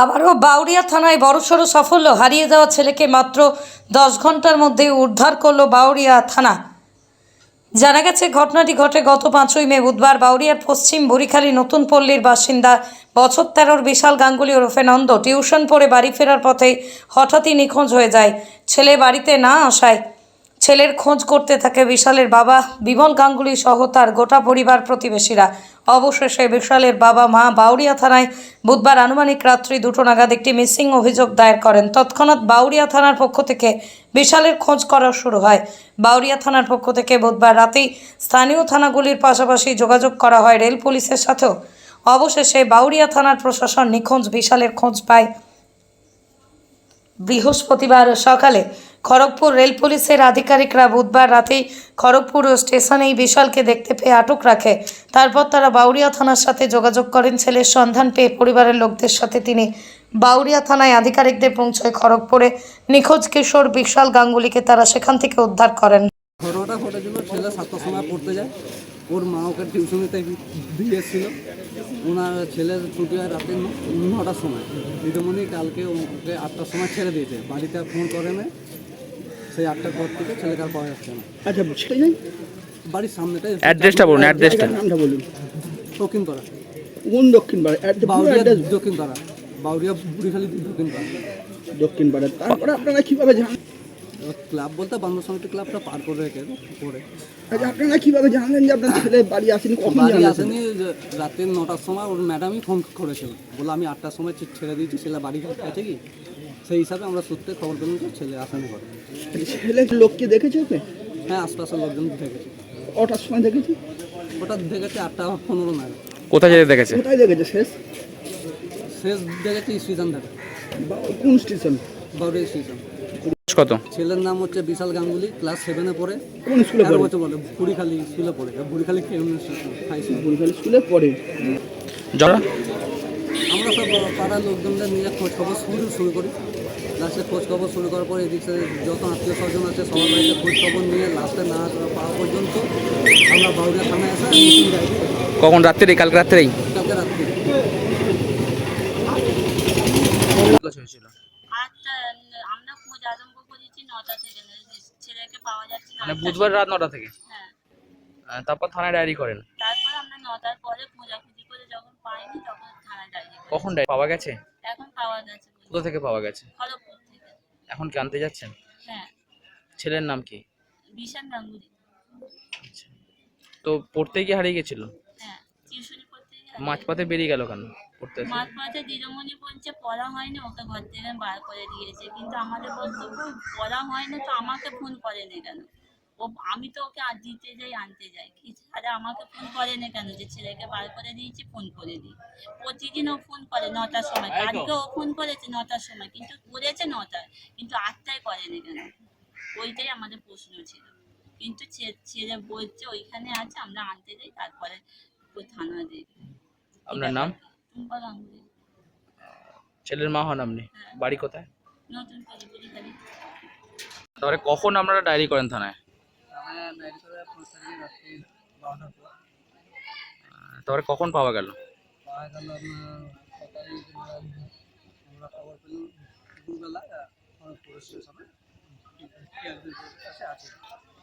আবারও বাউরিয়া থানায় বড়সড় সাফল্য হারিয়ে যাওয়া ছেলেকে মাত্র দশ ঘণ্টার মধ্যে উদ্ধার করল বাউরিয়া থানা। জানা গেছে, ঘটনাটি ঘটে গত পাঁচই মে বুধবার বাউরিয়ার পশ্চিম বুড়িখালী নতুন পল্লীর বাসিন্দা বছর তেরোর বিশাল গাঙ্গুলি ওরফে নন্দ টিউশন পড়ে বাড়ি ফেরার পথে হঠাৎই নিখোঁজ হয়ে যায়। ছেলে বাড়িতে না আসায় ছেলের খোঁজ করতে থাকে বিশালের বাবা, বিমল গাঙ্গুলি সহ তার গোটা পরিবার প্রতিবেশীরা। অবশেষে বিশালের বাবা মা বাউরিয়া থানায় বুধবার আনুমানিক রাত্রি দুটো নাগাদ একটি মিসিং অভিযোগ দায়ের করেন। তৎক্ষণাৎ বাউরিয়া থানার পক্ষ থেকে বিশালের খোঁজ করা শুরু হয়। বাউরিয়া থানার পক্ষ থেকে বুধবার রাতেই স্থানীয় থানাগুলির পাশাপাশি যোগাযোগ করা হয় রেল পুলিশের সাথেও। অবশেষে বাউরিয়া থানার প্রশাসন নিখোঁজ বিশালের খোঁজ পায়। বৃহস্পতিবার সকালে খড়গপুর রেল পুলিশের আধিকারিকরা বুধবার রাতেই খড়গপুর স্টেশনেই বিশালকে দেখতে পেয়ে আটক রাখে। তারপর তারা বাউরিয়া থানার সাথে যোগাযোগ করেন। ছেলের সন্ধান পেয়ে পরিবারের লোকদের সাথে তিনি বাউরিয়া থানায় আধিকারিকদের পৌঁছয় খড়গপুরে। নিখোঁজ কিশোর বিশাল গাঙ্গুলিকে তারা সেখান থেকে উদ্ধার করেন। ওর মা ওকে টিউশনিতে দিয়ে এসেছিল। ওনার ছেলের ছুটি হয় রাতে নটার সময়। দিদিমণি কালকে ওকে আটটার সময় ছেড়ে দিয়েছে। বাড়িতে ফোন করে না সেই আটটার পর থেকে ছেলেকে আর পাওয়া যাচ্ছে না। আচ্ছা সেটাই যাই বাড়ির সামনেটাই অ্যাড্রেসটা বলুন অ্যাড্রেসটা। নামটা বলুন। দক্ষিণ পাড়া কোন দক্ষিণ পাড়া অ্যাড্রেস বাউরিয়া দক্ষিণ পাড়া বাউরিয়া বুড়িখালি দক্ষিণ পাড়া দক্ষিণ পাড়া তারপরে আপনারা কীভাবে জানেন ক্লাব বলতে বান্ধব সমিতি ক্লাবটা পার করে রেখে পরে। আচ্ছা আপনারা কীভাবে জানলেন যে আপনার ছেলে বাড়ি আসেনি? কখন বাড়ি আসেনি রাতের নটার সময় ওর ম্যাডামই ফোন করেছিল। বলে আমি আটটার সময় ছেড়ে দিয়েছি ছেলে বাড়ি আছে কি? সেই হিসাবে আমরা সূত্রে খবর পেলাম যে ছেলে আসেনি ঘরে। আচ্ছা, ছেলে লোককে দেখেছে ওকে? হ্যাঁ আশপাশের লোকজন দেখেছে। কটার সময় দেখেছি? ওটা দেখেছে আটটা পনেরো নাগাদ। কোথায় যেতে দেখেছে? কোথায় দেখেছে? শেষ? শেষ দেখেছে স্টেশন ধারে। বা কোন স্টেশন? বাউরি স্টেশন। কত? ছেলের নাম হচ্ছে বিশাল গাঙ্গুলি ক্লাস সেভেনে পড়ে। কোন স্কুলে পড়ে? বছর বলে বুড়িখালি স্কুলে পড়ে। বুড়িখালি হাই স্কুল পড়ে। জড়া আমরা সব পাড়ার লোকজনদের নিয়ে খোঁজ খবর শুরু শুরু করি। লাস্টে খোঁজ খবর শুরু করার পর এদিকে যত আত্মীয় স্বজন আছে সবার বাড়িতে খোঁজ খবর নিয়ে লাস্টে না পাওয়া পর্যন্ত আমরা বাউরিয়া থানায় এসে কখন? রাত্রেই কালকে রাত্রেই কালকে রাত্রি হয়েছিল। আমরা খোঁজ আরম্ভ করেছি নটা থেকে ছেলেকে পাওয়া যাচ্ছে মানে বুধবার রাত নটা থেকে? হ্যাঁ। তারপর থানায় ডায়েরি করেন? তারপর আমরা নটার কখন ডায়েরি পাওয়া গেছে? এখন পাওয়া গেছে। কোথা থেকে পাওয়া গেছে? খড়গপুর থেকে। এখন কি আনতে যাচ্ছেন? হ্যাঁ। ছেলের নাম কি? বিশাল গাঙ্গুলি। আচ্ছা। তো পড়তে গিয়ে হারিয়ে গেছিল? হ্যাঁ টিউশনি করতে গিয়ে মাঝপথে বেরিয়ে গেল কেন পড়তে মাঝ পথে দিদিমণি বলছে পড়া হয়নি ওকে ঘর থেকে বার করে দিয়েছে। কিন্তু আমাদের বক্তব্য পড়া হয়নি তো আমাকে ফোন করেনি কেন? ও আমি তো ওকে আর দিতে যাই আনতে যাই। কি আরে আমাকে ফোন করেনি কেন যে ছেলেকে বার করে দিয়েছি ফোন করে দিই। প্রতিদিন ও ফোন করে নটার সময় কালকে ও ফোন করেছে নটার সময় কিন্তু করেছে নটায় কিন্তু আটটায় করেনি কেন? ওইটাই আমাদের প্রশ্ন ছিল। কিন্তু ছেলে বলছে ওইখানে আছে আমরা আনতে যাই তারপরে থানা দিই। আপনার নাম? টুম্পা গাঙ্গুলি। ছেলের মা হন আপনি বাড়ি কোথায়? নতুন তারপরে কখন আপনারা ডায়েরি করেন থানায় রাত্রি বারোটার পর আহ, তারপরে কখন পাওয়া গেল?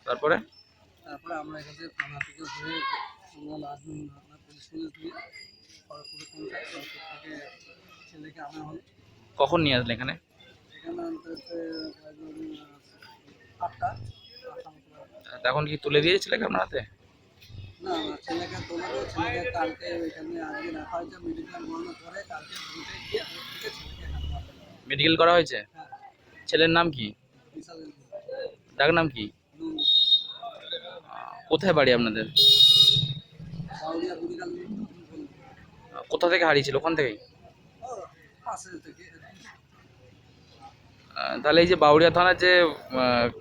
তারপরে? তারপরে আমরা এখানে থানা থেকে আপনার পুলিশ পুলিশ দিয়ে থেকে ছেলেকে আনা হলো কখন নিয়ে আসলেন এখানে? এখানে আটটা। তখন কি তুলে দিয়েছে ছেলেকে আপনার হাতে? না না ছেলেকে তোলা ছেলেকে কালকে এখানে আজকে রাখা হয়েছে মেডিকেল পরে কালকে গিয়ে করা হয়েছে? হ্যাঁ। ছেলের নাম কি? ডাক নাম কি? কোথায় বাড়ি আপনাদের? কোথা থেকে হারিয়েছিল? ওখান থেকেই? থেকে। তাহলে এই যে বাউরিয়া থানার যে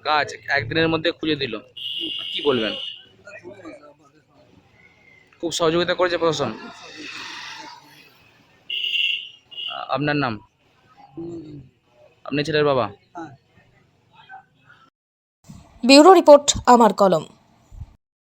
কাজ একদিনের মধ্যে খুঁজে দিল, কি বলবেন। খুব সহযোগিতা করেছে প্রশাসন? আপনার নাম? আপনি ছেলের বাবা? ব্যুরো রিপোর্ট, আমার কলম।